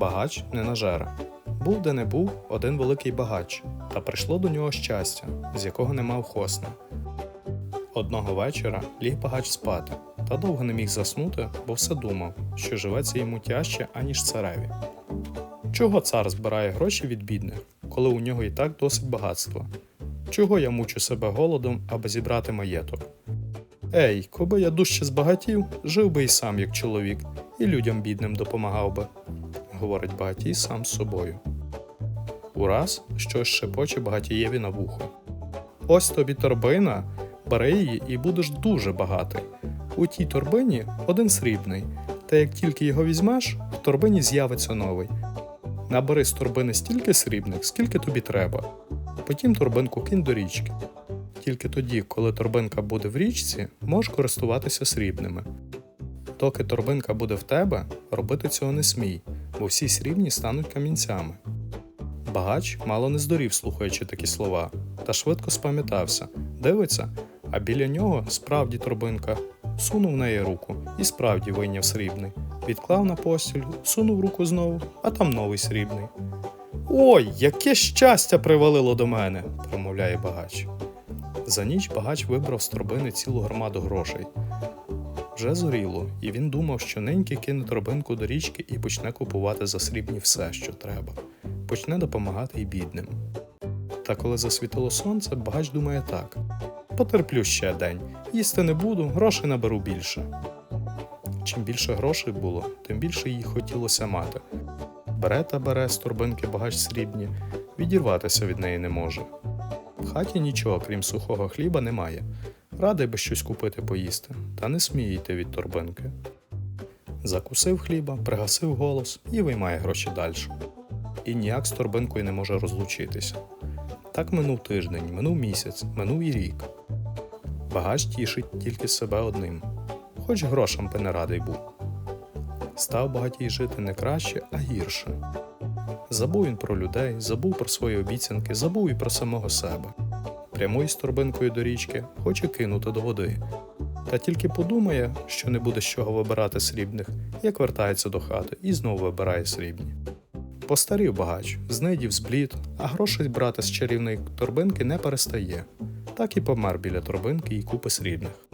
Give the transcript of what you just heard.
Багач не нажера. Був де не був один великий багач, та прийшло до нього щастя, з якого не мав хосна. Одного вечора ліг багач спати, та довго не міг заснути, бо все думав, що живеться йому тяжче, аніж цареві. Чого цар збирає гроші від бідних, коли у нього і так досить багатства? Чого я мучу себе голодом, аби зібрати маєток? Ей, коби я дужче збагатів, жив би і сам як чоловік, і людям бідним допомагав би, говорить багатій сам з собою. Ураз щось шепоче багатієві на вухо. Ось тобі торбина, бери її і будеш дуже багатий. У тій торбині один срібний, та як тільки його візьмеш, в торбині з'явиться новий. Набери з торбини стільки срібних, скільки тобі треба, а потім торбинку кинь до річки. Тільки тоді, коли торбинка буде в річці, можеш користуватися срібними. Доки торбинка буде в тебе, робити цього не смій, бо всі срібні стануть камінцями. Багач мало не здорів, слухаючи такі слова, та швидко спам'ятався, дивиться, а біля нього справді торбинка. Сунув в неї руку і справді вийняв срібний. Відклав на постіль, сунув руку знову, а там новий срібний. Ой, яке щастя привалило до мене, промовляє багач. За ніч багач вибрав з торбини цілу громаду грошей. Вже зоріло, і він думав, що неньки кине торбинку до річки і почне купувати за срібні все, що треба, почне допомагати й бідним. Та коли засвітило сонце, багач думає так: потерплю ще день, їсти не буду, грошей наберу більше. Чим більше грошей було, тим більше їй хотілося мати. Бере та бере з торбинки багач срібні, відірватися від неї не може. В хаті нічого, крім сухого хліба, немає. Радий би щось купити поїсти, та не сміє йти від торбинки. Закусив хліба, пригасив голос і виймає гроші далі. І ніяк з торбинкою не може розлучитися. Так минув тиждень, минув місяць, минув і рік. Багач тішить тільки себе одним, хоч грошам би не радий був. Став багатій жити не краще, а гірше. Забув він про людей, забув про свої обіцянки, забув і про самого себе. Прямує з торбинкою до річки, хоче кинути до води. Та тільки подумає, що не буде з чого вибирати срібних, як вертається до хати і знову вибирає срібні. Постарів багач, знайдів зблід, а грошей брати з чарівної торбинки не перестає. Так і помер біля торбинки і купи срібних.